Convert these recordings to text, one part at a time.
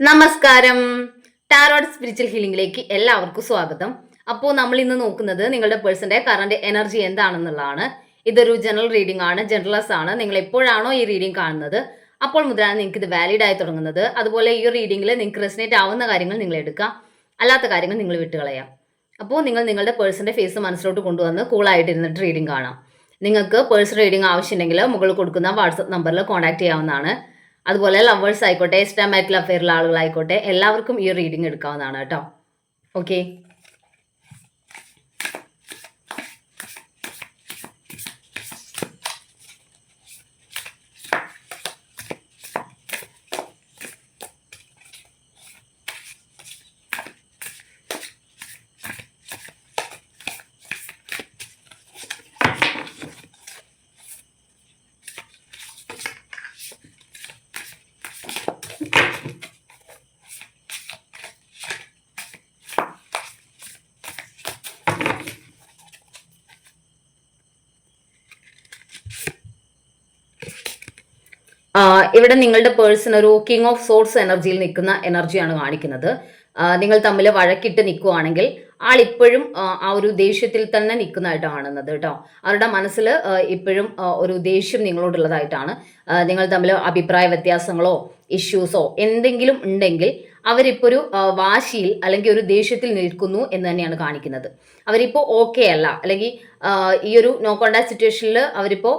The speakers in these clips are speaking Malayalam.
നമസ്കാരം. ടാറോഡ് സ്പിരിച്വൽ ഹീലിംഗിലേക്ക് എല്ലാവർക്കും സ്വാഗതം. അപ്പോൾ നമ്മൾ ഇന്ന് നോക്കുന്നത് നിങ്ങളുടെ പേഴ്സന്റെ കറണ്ട് എനർജി എന്താണെന്നുള്ളതാണ്. ഇതൊരു ജനറൽ റീഡിംഗ് ആണ് ജനറലസ് ആണ്. നിങ്ങൾ എപ്പോഴാണോ ഈ റീഡിംഗ് കാണുന്നത് അപ്പോൾ മുതലാണ് നിങ്ങൾക്ക് ഇത് വാലിഡ് ആയി തുടങ്ങുന്നത്. അതുപോലെ ഈ റീഡിംഗിൽ നിങ്ങൾക്ക് റെസിനേറ്റ് ആവുന്ന കാര്യങ്ങൾ നിങ്ങൾ എടുക്കുക അല്ലാത്ത കാര്യങ്ങൾ നിങ്ങൾ വിട്ടുകളയാം അപ്പോൾ നിങ്ങൾ നിങ്ങളുടെ പേഴ്സന്റെ ഫേസ് മനസ്സിലോട്ട് കൊണ്ടുവന്ന് കൂളായിട്ടിരുന്നിട്ട് റീഡിംഗ് കാണാം. നിങ്ങൾക്ക് പേഴ്സൺ റീഡിംഗ് ആവശ്യമുണ്ടെങ്കിൽ മുകളിൽ കൊടുക്കുന്ന വാട്സപ്പ് നമ്പറിൽ കോൺടാക്ട് ചെയ്യാവുന്നതാണ്. അതുപോലെ ലവേഴ്സ് ആയിക്കോട്ടെ എസ്റ്റാമാറ്റിൽ അഫെയറിലെ ആളുകളായിക്കോട്ടെ എല്ലാവർക്കും ഈ റീഡിംഗ് എടുക്കാവുന്നതാണ് കേട്ടോ. ഓക്കെ ഇവിടെ നിങ്ങളുടെ പേഴ്സൺ ഒരു കിങ് ഓഫ് സോർട്സ് എനർജിയിൽ നിൽക്കുന്ന എനർജിയാണ് കാണിക്കുന്നത്. നിങ്ങൾ തമ്മിൽ വഴക്കിട്ട് നിൽക്കുവാണെങ്കിൽ ആൾ ഇപ്പോഴും ആ, ഒരു ദേഷ്യത്തിൽ തന്നെ നിൽക്കുന്നതായിട്ട് കാണുന്നത് കേട്ടോ. അവരുടെ മനസ്സിൽ ഇപ്പോഴും ഒരു ദേഷ്യം നിങ്ങളോടുള്ളതായിട്ടാണ്. നിങ്ങൾ തമ്മിൽ അഭിപ്രായ വ്യത്യാസങ്ങളോ ഇഷ്യൂസോ എന്തെങ്കിലും ഉണ്ടെങ്കിൽ അവരിപ്പോൾ ഒരു വാശിയിൽ അല്ലെങ്കിൽ ഒരു ദേഷ്യത്തിൽ നിൽക്കുന്നു എന്ന് തന്നെയാണ് കാണിക്കുന്നത്. അവരിപ്പോൾ ഓക്കെ അല്ല. അല്ലെങ്കിൽ ഈ ഒരു നോ കോണ്ടാക്ട് സിറ്റുവേഷനിൽ അവരിപ്പോൾ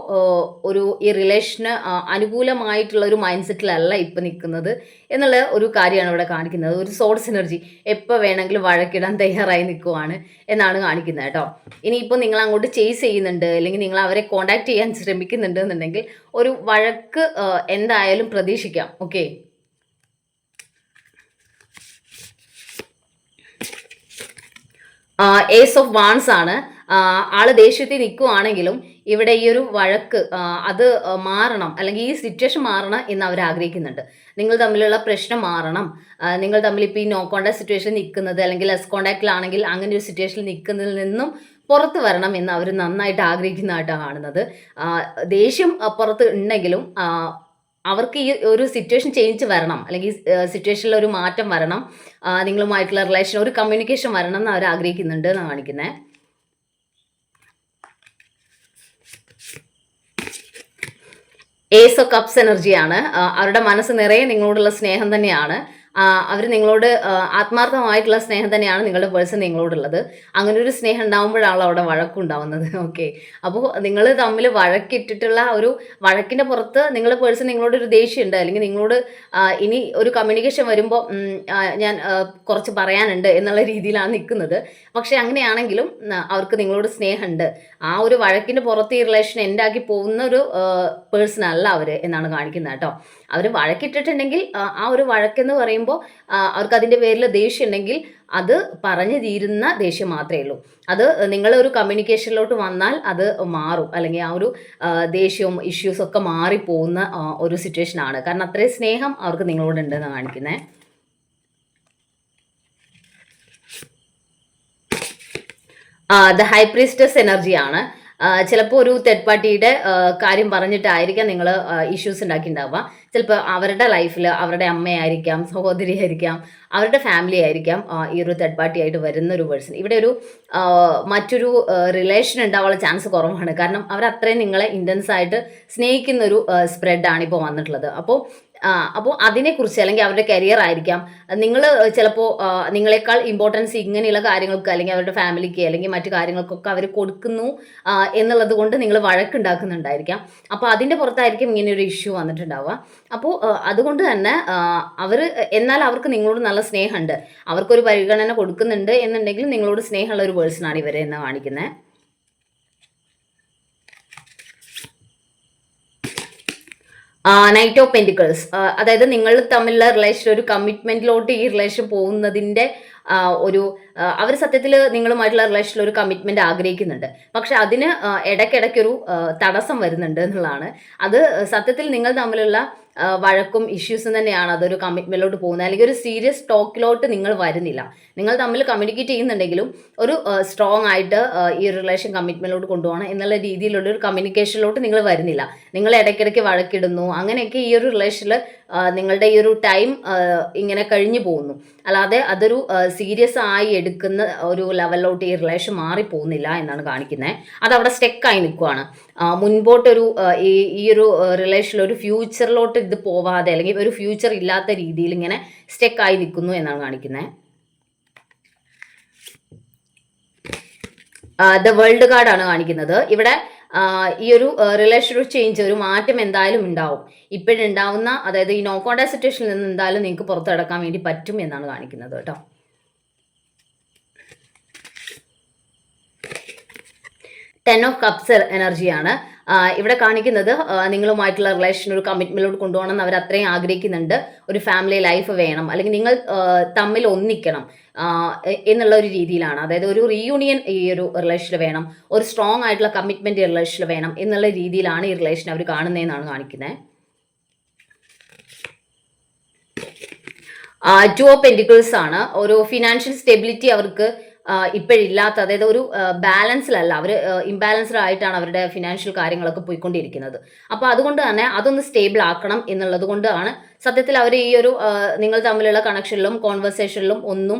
ഒരു ഈ റിലേഷന് അനുകൂലമായിട്ടുള്ള ഒരു മൈൻഡ് സെറ്റിലല്ല ഇപ്പം നിൽക്കുന്നത് എന്നുള്ള ഒരു കാര്യമാണ് ഇവിടെ കാണിക്കുന്നത്. ഒരു സോഴ്സ് എനർജി എപ്പോൾ വേണമെങ്കിലും വഴക്കിടാൻ തയ്യാറായി നിൽക്കുവാണ് എന്നാണ് കാണിക്കുന്നത് കേട്ടോ. ഇനിയിപ്പോൾ നിങ്ങൾ അങ്ങോട്ട് ചേസ് ചെയ്യുന്നുണ്ട് അല്ലെങ്കിൽ നിങ്ങൾ അവരെ കോണ്ടാക്ട് ചെയ്യാൻ ശ്രമിക്കുന്നുണ്ട് എന്നുണ്ടെങ്കിൽ ഒരു വഴക്ക് എന്തായാലും പ്രതീക്ഷിക്കാം. ഓക്കെ ഏസ് ഓഫ് വാൺസ് ആണ്. ആൾ ദേഷ്യത്തിൽ നിൽക്കുവാണെങ്കിലും ഇവിടെ ഈ ഒരു വഴക്ക് അത് മാറണം. അല്ലെങ്കിൽ ഈ സിറ്റുവേഷൻ മാറണം എന്ന് അവർ ആഗ്രഹിക്കുന്നുണ്ട്. നിങ്ങൾ തമ്മിലുള്ള പ്രശ്നം മാറണം. നിങ്ങൾ തമ്മിൽ ഇപ്പോൾ ഈ നോ കോണ്ടാക്ട് സിറ്റുവേഷൻ നിൽക്കുന്നത് അല്ലെങ്കിൽ ലെസ് കോണ്ടാക്റ്റിലാണെങ്കിൽ അങ്ങനെ ഒരു സിറ്റുവേഷനിൽ നിൽക്കുന്നതിൽ നിന്നും പുറത്ത് വരണം എന്ന് അവർ നന്നായിട്ട് ആഗ്രഹിക്കുന്നതായിട്ടാണ് കാണുന്നത്. ദേഷ്യം പുറത്ത് ഉണ്ടെങ്കിലും അവർക്ക് ഈ ഒരു സിറ്റുവേഷൻ ചേഞ്ച് വരണം. അല്ലെങ്കിൽ സിറ്റുവേഷനിൽ ഒരു മാറ്റം വരണം. നിങ്ങളുമായിട്ടുള്ള റിലേഷൻ ഒരു കമ്മ്യൂണിക്കേഷൻ വരണം എന്ന് അവർ ആഗ്രഹിക്കുന്നുണ്ട് എന്നാണ് കാണിക്കുന്നത് ഏസ് ഓഫ് കപ്സ് എനർജിയാണ് അവരുടെ മനസ്സ് നിറയെ നിങ്ങളോടുള്ള സ്നേഹം തന്നെയാണ്. അവർ നിങ്ങളോട് ആത്മാർത്ഥമായിട്ടുള്ള സ്നേഹം തന്നെയാണ് നിങ്ങളുടെ പേഴ്സൺ നിങ്ങളോടുള്ളത്. അങ്ങനെ ഒരു സ്നേഹം ഉണ്ടാകുമ്പോഴാണല്ലോ അവിടെ വഴക്കുണ്ടാവുന്നത്. ഓക്കെ അപ്പോൾ നിങ്ങൾ തമ്മിൽ വഴക്കിട്ടിട്ടുള്ള ഒരു വഴക്കിന്റെ പുറത്ത് നിങ്ങളുടെ പേഴ്സൺ നിങ്ങളോട് ഒരു ദേഷ്യമുണ്ട്. അല്ലെങ്കിൽ നിങ്ങളോട് ഇനി ഒരു കമ്മ്യൂണിക്കേഷൻ വരുമ്പോൾ ഞാൻ കുറച്ച് പറയാനുണ്ട് എന്നുള്ള രീതിയിലാണ് നിൽക്കുന്നത്. പക്ഷേ അങ്ങനെയാണെങ്കിലും അവർക്ക് നിങ്ങളോട് സ്നേഹമുണ്ട്. ആ ഒരു വഴക്കിന്റെ പുറത്ത് ഈ റിലേഷൻ എൻഡാക്കി പോകുന്ന ഒരു പേഴ്സൺ അല്ല അവർ എന്നാണ് കാണിക്കുന്നത് കേട്ടോ. അവർ വഴക്കിട്ടിട്ടുണ്ടെങ്കിൽ ആ, ഒരു വഴക്കെന്ന് പറയുമ്പോൾ അവർക്ക് അതിന്റെ പേരിൽ ദേഷ്യം ഉണ്ടെങ്കിൽ അത് പറഞ്ഞു തീരുന്ന ദേഷ്യം മാത്രമേ ഉള്ളൂ. അത് നിങ്ങളൊരു കമ്മ്യൂണിക്കേഷനിലോട്ട് വന്നാൽ അത് മാറും. അല്ലെങ്കിൽ ആ ഒരു ദേഷ്യവും ഇഷ്യൂസും ഒക്കെ മാറിപ്പോകുന്ന ഒരു ഒരു സിറ്റുവേഷനാണ് കാരണം അത്രയും സ്നേഹം അവർക്ക് നിങ്ങളോട് ഉണ്ടെന്ന് കാണിക്കുന്നത് ദ ഹൈ പ്രീസ്റ്റസ് എനർജിയാണ് ചിലപ്പോൾ ഒരു തേർഡ് പാർട്ടിയുടെ കാര്യം പറഞ്ഞിട്ടായിരിക്കാം നിങ്ങൾ ഇഷ്യൂസ് ഉണ്ടാക്കിയിട്ടുണ്ടാവുക ചിലപ്പോൾ അവരുടെ ലൈഫിൽ അവരുടെ അമ്മയായിരിക്കാം സഹോദരി ആയിരിക്കാം അവരുടെ ഫാമിലി ആയിരിക്കാം ഈ ഒരു തേർഡ് പാർട്ടി ആയിട്ട് വരുന്ന ഒരു പേഴ്സൺ ഇവിടെ ഒരു മറ്റൊരു റിലേഷൻ ഉണ്ടാവാനുള്ള ചാൻസ് കുറവാണ്. കാരണം അവർ അത്രയും നിങ്ങളെ ഇന്റൻസ് ആയിട്ട് സ്നേഹിക്കുന്ന ഒരു സ്പ്രെഡാണ് ഇപ്പോൾ വന്നിട്ടുള്ളത്. അപ്പോൾ അപ്പോൾ അതിനെക്കുറിച്ച് അല്ലെങ്കിൽ അവരുടെ കരിയർ ആയിരിക്കാം. നിങ്ങൾ ചിലപ്പോൾ നിങ്ങളെക്കാൾ ഇമ്പോർട്ടൻസ് ഇങ്ങനെയുള്ള കാര്യങ്ങൾക്ക് അല്ലെങ്കിൽ അവരുടെ ഫാമിലിക്ക് അല്ലെങ്കിൽ മറ്റു കാര്യങ്ങൾക്കൊക്കെ അവർ കൊടുക്കുന്നു എന്നുള്ളത് കൊണ്ട് നിങ്ങൾ വഴക്കുണ്ടാക്കുന്നുണ്ടായിരിക്കാം. അപ്പോൾ അതിന്റെ പുറത്തായിരിക്കും ഇങ്ങനെ ഒരു ഇഷ്യൂ വന്നിട്ടുണ്ടാവുക. അപ്പോൾ അതുകൊണ്ട് തന്നെ അവർ എന്നാൽ അവർക്ക് നിങ്ങളോട് നല്ല സ്നേഹമുണ്ട്. അവർക്കൊരു പരിഗണന കൊടുക്കുന്നുണ്ട് എന്നുണ്ടെങ്കിൽ നിങ്ങളോട് സ്നേഹമുള്ള ഒരു പേഴ്സണാണ് ഇവരെ എന്ന് കാണിക്കുന്നത് നൈറ്റ് ഓഫ് പെന്റിക്കിൾസ് അതായത് നിങ്ങൾ തമ്മിലുള്ള റിലേഷൻ ഒരു കമ്മിറ്റ്മെന്റിലോട്ട് ഈ റിലേഷൻ പോകുന്നതിന്റെ ഒരു അവർ സത്യത്തിൽ നിങ്ങളുമായിട്ടുള്ള റിലേഷനിൽ ഒരു കമ്മിറ്റ്മെന്റ് ആഗ്രഹിക്കുന്നുണ്ട്. പക്ഷെ അതിന് ഇടയ്ക്കിടയ്ക്കൊരു തടസ്സം വരുന്നുണ്ട് എന്നുള്ളതാണ്. അത് സത്യത്തിൽ നിങ്ങൾ തമ്മിലുള്ള വഴക്കും ഇഷ്യൂസും തന്നെയാണ്. അതൊരു കമ്മിറ്റ്മെന്റിലോട്ട് പോകുന്നത്. അല്ലെങ്കിൽ ഒരു സീരിയസ് ടോക്കിലോട്ട് നിങ്ങൾ വരുന്നില്ല. നിങ്ങൾ തമ്മിൽ കമ്മ്യൂണിക്കേറ്റ് ചെയ്യുന്നുണ്ടെങ്കിലും ഒരു സ്ട്രോങ് ആയിട്ട് ഈ ഈ റിലേഷൻ കമ്മിറ്റ്മെന്റിലോട്ട് കൊണ്ടുപോകണം എന്നുള്ള രീതിയിലുള്ള ഒരു കമ്മ്യൂണിക്കേഷനിലോട്ട് നിങ്ങൾ വരുന്നില്ല. നിങ്ങൾ ഇടയ്ക്കിടയ്ക്ക് വഴക്കിടുന്നു. അങ്ങനെയൊക്കെ ഈ ഒരു റിലേഷനിൽ നിങ്ങളുടെ ഈ ഒരു ടൈം ഇങ്ങനെ കഴിഞ്ഞു പോകുന്നു. അല്ലാതെ അതൊരു സീരിയസ് ആയി എടുക്കുന്ന ഒരു ലെവലിലോട്ട് ഈ റിലേഷൻ മാറി പോകുന്നില്ല എന്നാണ് കാണിക്കുന്നത് അതവിടെ സ്റ്റെക്കായി നിൽക്കുവാണ്. മുൻപോട്ടൊരു ഈ ഈ ഒരു റിലേഷനിൽ ഒരു ഫ്യൂച്ചറിലോട്ട് ഇത് പോവാതെ അല്ലെങ്കിൽ ഒരു ഫ്യൂച്ചർ ഇല്ലാത്ത രീതിയിൽ ഇങ്ങനെ സ്റ്റെക്കായി നിൽക്കുന്നു എന്നാണ് കാണിക്കുന്നത് ദ വേൾഡ് കാർഡാണ് കാണിക്കുന്നത്. ഇവിടെ ഈ ഒരു റിലേഷൻ ചേഞ്ച് ഒരു മാറ്റം എന്തായാലും ഉണ്ടാവും. ഇപ്പോഴുണ്ടാവുന്ന അതായത് ഈ നോ കോണ്ടാക്ട് സിറ്റുവേഷനിൽ നിന്ന് എന്തായാലും നിങ്ങൾക്ക് പുറത്തെടുക്കാൻ വേണ്ടി പറ്റും എന്നാണ് കാണിക്കുന്നത് കേട്ടോ. ടെൻ ഓഫ് കപ്സ് എനർജിയാണ് ഇവിടെ കാണിക്കുന്നത് നിങ്ങളുമായിട്ടുള്ള റിലേഷൻ ഒരു കമ്മിറ്റ്മെന്റിലോട്ട് കൊണ്ടുപോകണം എന്ന് അവർ അത്രയും ആഗ്രഹിക്കുന്നുണ്ട്. ഒരു ഫാമിലി ലൈഫ് വേണം. അല്ലെങ്കിൽ നിങ്ങൾ തമ്മിൽ ഒന്നിക്കണം എന്നുള്ള ഒരു രീതിയിലാണ്. അതായത് ഒരു റീയൂണിയൻ ഈ ഒരു റിലേഷനിൽ വേണം. ഒരു സ്ട്രോങ് ആയിട്ടുള്ള കമ്മിറ്റ്മെന്റ് റിലേഷനിൽ വേണം എന്നുള്ള രീതിയിലാണ് ഈ റിലേഷൻ അവർ കാണുന്നതെന്നാണ് കാണിക്കുന്നത് ടു ഓഫ് പെന്റിക്കിൾസ് ആണ്. ഒരു ഫിനാൻഷ്യൽ സ്റ്റെബിലിറ്റി അവർക്ക് ഇപ്പോഴില്ലാത്ത അതായത് ഒരു ബാലൻസിലല്ല അവർ ഇംബാലൻസ്ഡ് ആയിട്ടാണ് അവരുടെ ഫിനാൻഷ്യൽ കാര്യങ്ങളൊക്കെ പോയിക്കൊണ്ടിരിക്കുന്നത്. അപ്പോൾ അതുകൊണ്ട് തന്നെ അതൊന്ന് സ്റ്റേബിൾ ആക്കണം എന്നുള്ളത് കൊണ്ടാണ് സത്യത്തിൽ അവർ ഈ ഒരു നിങ്ങൾ തമ്മിലുള്ള കണക്ഷനിലും കോൺവെർസേഷനിലും ഒന്നും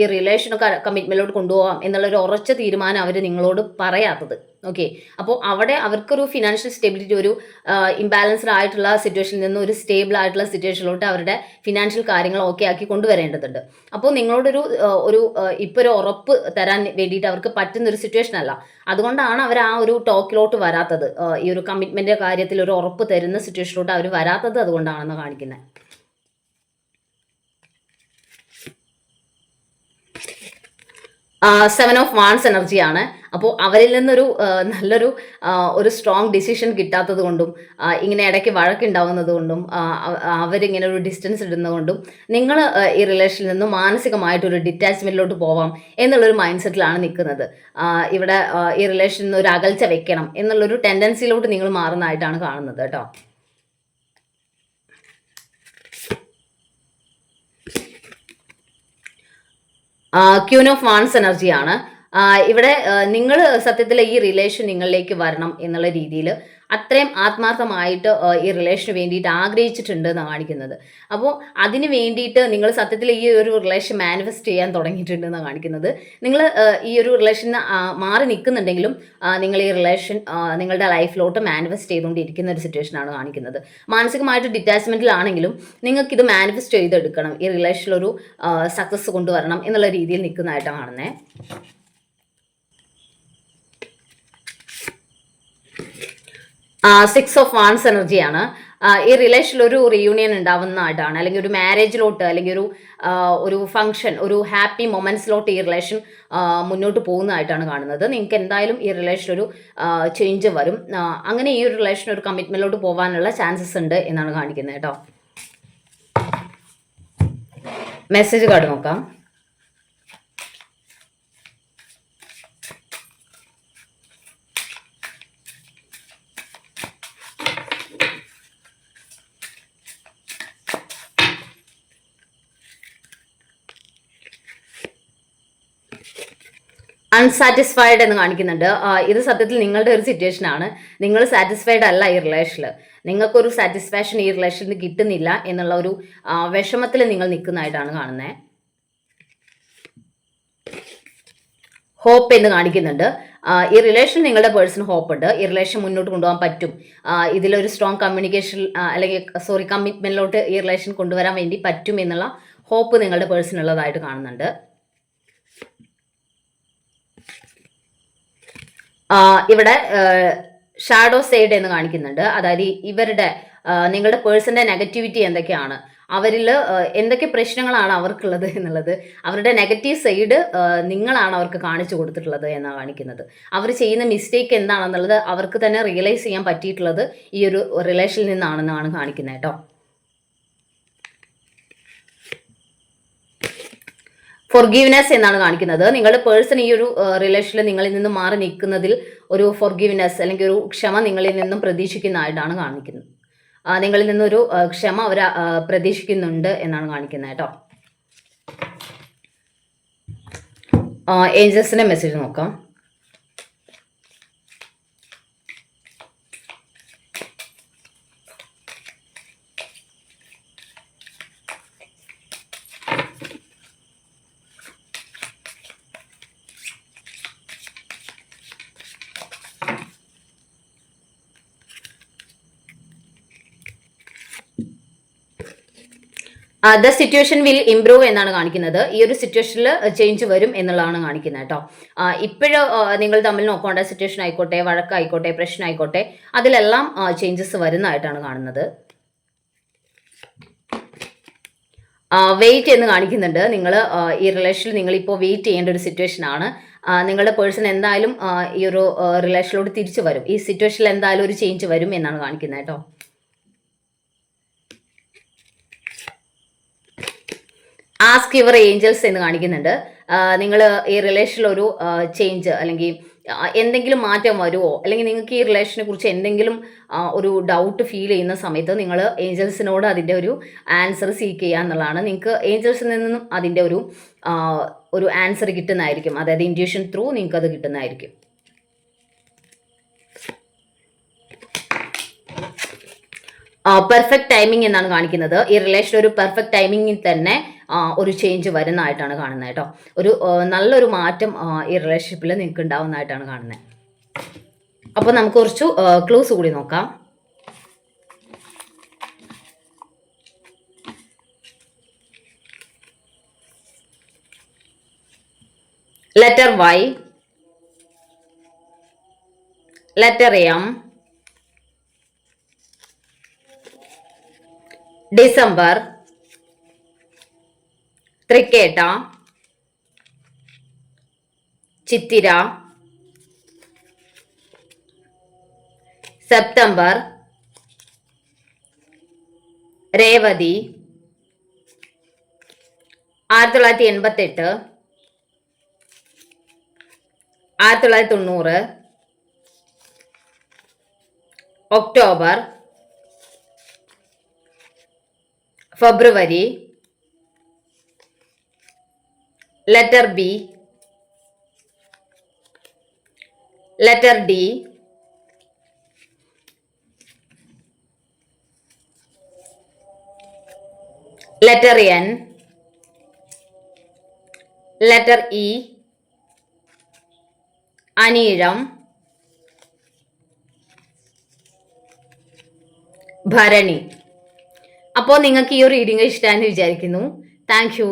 ഈ റിലേഷനൊക്കെ കമ്മിറ്റ്മെന്റിലോട്ട് കൊണ്ടുപോകാം എന്നുള്ളൊരു ഉറച്ച തീരുമാനം അവർ നിങ്ങളോട് പറയാത്തത്. ഓക്കെ അപ്പോൾ അവിടെ അവർക്കൊരു ഫിനാൻഷ്യൽ സ്റ്റെബിലിറ്റി ഒരു ഇംബാലൻസ്ഡ് ആയിട്ടുള്ള സിറ്റുവേഷനിൽ നിന്ന് ഒരു സ്റ്റേബിൾ ആയിട്ടുള്ള സിറ്റുവേഷനിലോട്ട് അവരുടെ ഫിനാൻഷ്യൽ കാര്യങ്ങൾ ഓക്കെ ആക്കി കൊണ്ടുവരേണ്ടതുണ്ട്. അപ്പോൾ നിങ്ങളോടൊരു ഒരു ഇപ്പോൾ ഒരു ഉറപ്പ് തരാൻ വേണ്ടിയിട്ട് അവർക്ക് പറ്റുന്ന ഒരു സിറ്റുവേഷൻ അല്ല. അതുകൊണ്ടാണ് അവർ ആ ഒരു ടോക്കിലോട്ട് വരാത്തത്. ഈ ഒരു കമ്മിറ്റ്മെന്റ് കാര്യത്തിൽ ഒരു ഉറപ്പ് തരുന്ന സിറ്റുവേഷനിലോട്ട് അവർ വരാത്തത് അതുകൊണ്ടാണെന്ന് കാണിക്കുന്നത് സെവൻ ഓഫ് വാൺസ് എനർജിയാണ് അപ്പോൾ അവരിൽ നിന്നൊരു നല്ലൊരു ഒരു സ്ട്രോങ് ഡിസിഷൻ കിട്ടാത്തത് കൊണ്ടും ഇങ്ങനെ ഇടയ്ക്ക് വഴക്കുണ്ടാവുന്നത് കൊണ്ടും അവരിങ്ങനെ ഒരു ഡിസ്റ്റൻസ് ഇടുന്നതുകൊണ്ടും നിങ്ങൾ ഈ റിലേഷനിൽ നിന്നും മാനസികമായിട്ടൊരു ഡിറ്റാച്ച്മെന്റിലോട്ട് പോവാം എന്നുള്ളൊരു മൈൻഡ് സെറ്റിലാണ് നിൽക്കുന്നത്. ഇവിടെ ഈ റിലേഷനിൽ നിന്ന് ഒരു അകൽച്ച വെക്കണം എന്നുള്ളൊരു ടെൻഡൻസിയിലോട്ട് നിങ്ങൾ മാറുന്നതായിട്ടാണ് കാണുന്നത് കേട്ടോ. ക്യൂൻ ഓഫ് വാൺസ് എനർജിയാണ്. ഇവിടെ നിങ്ങൾ സത്യത്തിൽ ഈ റിലേഷൻ നിങ്ങളിലേക്ക് വരണം എന്നുള്ള രീതിയിൽ അത്രയും ആത്മാർത്ഥമായിട്ട് ഈ റിലേഷന് വേണ്ടിയിട്ട് ആഗ്രഹിച്ചിട്ടുണ്ട് എന്ന് കാണിക്കുന്നത്. അപ്പോൾ അതിന് വേണ്ടിയിട്ട് നിങ്ങൾ സത്യത്തിൽ ഈ ഒരു റിലേഷൻ മാനിഫെസ്റ്റ് ചെയ്യാൻ തുടങ്ങിയിട്ടുണ്ട് എന്ന് കാണിക്കുന്നത്. നിങ്ങൾ ഈ ഒരു റിലേഷൻ മാറി നിൽക്കുന്നുണ്ടെങ്കിലും നിങ്ങൾ ഈ റിലേഷൻ നിങ്ങളുടെ ലൈഫിലോട്ട് മാനിഫെസ്റ്റ് ചെയ്തുകൊണ്ടിരിക്കുന്ന ഒരു സിറ്റുവേഷനാണ് കാണിക്കുന്നത്. മാനസികമായിട്ട് ഡിറ്റാച്ച്മെന്റിലാണെങ്കിലും നിങ്ങൾക്ക് ഇത് മാനിഫെസ്റ്റ് ചെയ്തെടുക്കണം. ഈ റിലേഷനിലൊരു സക്സസ് കൊണ്ടുവരണം എന്നുള്ള രീതിയിൽ നിൽക്കുന്നതായിട്ടാണ് കാണുന്നത് സിക്സ് ഓഫ് വാൺസ് എനർജിയാണ് ഈ റിലേഷനിൽ ഒരു റിയൂണിയൻ ഉണ്ടാവുന്നതായിട്ടാണ് അല്ലെങ്കിൽ ഒരു മാരേജിലോട്ട് അല്ലെങ്കിൽ ഒരു ഒരു ഫംഗ്ഷൻ ഒരു ഹാപ്പി മൊമെന്റ്സിലോട്ട് ഈ റിലേഷൻ മുന്നോട്ട് പോകുന്നതായിട്ടാണ് കാണുന്നത്. നിങ്ങൾക്ക് എന്തായാലും ഈ റിലേഷൻ ഒരു ചേഞ്ച് വരും. അങ്ങനെ ഈ ഒരു റിലേഷൻ ഒരു കമ്മിറ്റ്മെന്റിലോട്ട് പോകാനുള്ള ചാൻസസ് ഉണ്ട് എന്നാണ് കാണിക്കുന്നത് കേട്ടോ. മെസ്സേജ് കാർഡ് നോക്കാം. അൺസാറ്റിസ്ഫൈഡ് എന്ന് കാണിക്കുന്നുണ്ട്. ഇത് സത്യത്തിൽ നിങ്ങളുടെ ഒരു സിറ്റുവേഷൻ ആണ്. നിങ്ങൾ സാറ്റിസ്ഫൈഡ് അല്ല ഈ റിലേഷനിൽ നിങ്ങൾക്കൊരു സാറ്റിസ്ഫാക്ഷൻ ഈ റിലേഷനിൽ നിന്ന് കിട്ടുന്നില്ല എന്നുള്ള ഒരു വിഷമത്തിൽ നിങ്ങൾ നിൽക്കുന്നതായിട്ടാണ് കാണുന്നത് ഹോപ്പ് എന്ന് കാണിക്കുന്നുണ്ട്. ഈ റിലേഷൻ നിങ്ങളുടെ പേഴ്സൺ ഹോപ്പ് ഉണ്ട്. ഈ റിലേഷൻ മുന്നോട്ട് കൊണ്ടുപോകാൻ പറ്റും. ഇതിലൊരു സ്ട്രോങ് കമ്മ്യൂണിക്കേഷൻ അല്ലെങ്കിൽ സോറി കമ്മിറ്റ്മെന്റിലോട്ട് ഈ റിലേഷൻ കൊണ്ടുവരാൻ വേണ്ടി പറ്റും എന്നുള്ള ഹോപ്പ് നിങ്ങളുടെ പേഴ്സൺ ഉള്ളതായിട്ട് കാണുന്നുണ്ട്. ഇവിടെ ഷാഡോ സൈഡ് എന്ന് കാണിക്കുന്നുണ്ട്. അതായത് ഇവരുടെ നിങ്ങളുടെ പേഴ്സന്റെ നെഗറ്റിവിറ്റി എന്തൊക്കെയാണ്? അവരിൽ എന്തൊക്കെ പ്രശ്നങ്ങളാണ് അവർക്കുള്ളത് എന്നുള്ളത് അവരുടെ നെഗറ്റീവ് സൈഡ് നിങ്ങളാണ് അവർക്ക് കാണിച്ചു കൊടുത്തിട്ടുള്ളത് എന്നാണ് കാണിക്കുന്നത്. അവർ ചെയ്യുന്ന മിസ്റ്റേക്ക് എന്താണെന്നുള്ളത് അവർക്ക് തന്നെ റിയലൈസ് ചെയ്യാൻ പറ്റിയിട്ടുള്ളത് ഈ ഒരു റിലേഷനിൽ നിന്നാണെന്നാണ് കാണിക്കുന്നത് കേട്ടോ. ഫൊർഗീവ്നെസ് എന്നാണ് കാണിക്കുന്നത്. നിങ്ങളുടെ പേഴ്സൺ ഈ ഒരു റിലേഷനിൽ നിങ്ങളിൽ നിന്ന് മാറി നിൽക്കുന്നതിൽ ഒരു ഫൊർഗീവ്നെസ് അല്ലെങ്കിൽ ഒരു ക്ഷമ നിങ്ങളിൽ നിന്നും പ്രതീക്ഷിക്കുന്നതായിട്ടാണ് കാണിക്കുന്നത്. നിങ്ങളിൽ നിന്നൊരു ക്ഷമ അവർ പ്രതീക്ഷിക്കുന്നുണ്ട് എന്നാണ് കാണിക്കുന്നത് കേട്ടോ. ഏഞ്ചൽസിന്റെ മെസ്സേജ് നോക്കാം. ദ സിറ്റുവേഷൻ വിൽ ഇംപ്രൂവ് എന്നാണ് കാണിക്കുന്നത്. ഈ ഒരു സിറ്റുവേഷനിൽ ചേഞ്ച് വരും എന്നുള്ളതാണ് കാണിക്കുന്നത് കേട്ടോ. ഇപ്പോഴും നിങ്ങൾ തമ്മിൽ നോക്കേണ്ട സിറ്റുവേഷൻ ആയിക്കോട്ടെ വഴക്കായിക്കോട്ടെ പ്രശ്നമായിക്കോട്ടെ അതിലെല്ലാം ചേഞ്ചസ് വരുന്നതായിട്ടാണ് കാണുന്നത്. വെയിറ്റ് എന്ന് കാണിക്കുന്നുണ്ട്. നിങ്ങൾ ഈ റിലേഷനിൽ നിങ്ങളിപ്പോൾ വെയിറ്റ് ചെയ്യേണ്ട ഒരു സിറ്റുവേഷൻ ആണ്. നിങ്ങളുടെ പേഴ്സൺ എന്തായാലും ഈ ഒരു റിലേഷനിലോട് തിരിച്ചു വരും. ഈ സിറ്റുവേഷനിൽ എന്തായാലും ഒരു ചേഞ്ച് വരും എന്നാണ് കാണിക്കുന്നത് കേട്ടോ. ആസ്ക് യുവർ ഏഞ്ചൽസ് എന്ന് കാണിക്കുന്നുണ്ട്. നിങ്ങൾ ഈ റിലേഷനിൽ ഒരു ചേഞ്ച് അല്ലെങ്കിൽ എന്തെങ്കിലും മാറ്റം വരുമോ അല്ലെങ്കിൽ നിങ്ങൾക്ക് ഈ റിലേഷനെ കുറിച്ച് എന്തെങ്കിലും ഒരു ഡൗട്ട് ഫീൽ ചെയ്യുന്ന സമയത്ത് നിങ്ങൾ ഏഞ്ചൽസിനോട് അതിന്റെ ഒരു ആൻസർ സീക്ക് ചെയ്യുക എന്നുള്ളതാണ്. നിങ്ങൾക്ക് ഏഞ്ചൽസിൽ നിന്നും അതിന്റെ ഒരു ഒരു ആൻസർ കിട്ടുന്നതായിരിക്കും. അതായത് ഇൻഡ്യൂഷൻ ത്രൂ നിങ്ങൾക്ക് അത് കിട്ടുന്നതായിരിക്കും. പെർഫെക്റ്റ് ടൈമിംഗ് എന്നാണ് കാണിക്കുന്നത്. ഈ റിലേഷൻ ഒരു പെർഫെക്റ്റ് ടൈമിങ്ങിൽ തന്നെ ഒരു ചേഞ്ച് വരുന്നതായിട്ടാണ് കാണുന്നത് കേട്ടോ. ഒരു നല്ലൊരു മാറ്റം ഈ റിലേഷൻഷിപ്പിൽ നിങ്ങൾക്ക് ഉണ്ടാവുന്നതായിട്ടാണ് കാണുന്നത്. അപ്പോൾ നമുക്ക് കുറച്ച് ക്ലൂസ് കൂടി നോക്കാം. Letter Y letter M December തൃക്കേട്ട ചിത്തിര സെപ്റ്റംബർ രേവതി ആയിരത്തി തൊള്ളായിരത്തി എൺപത്തെട്ട് ആയിരത്തി തൊള്ളായിരത്തി തൊണ്ണൂറ് October February letter B, letter D, letter N, letter E, അനീഴം. ഭരണി. അപ്പോൾ നിങ്ങൾക്ക് ഈ റീഡിംഗ് ഇഷ്ടമാണെന്ന് വിചാരിക്കുന്നു. Thank you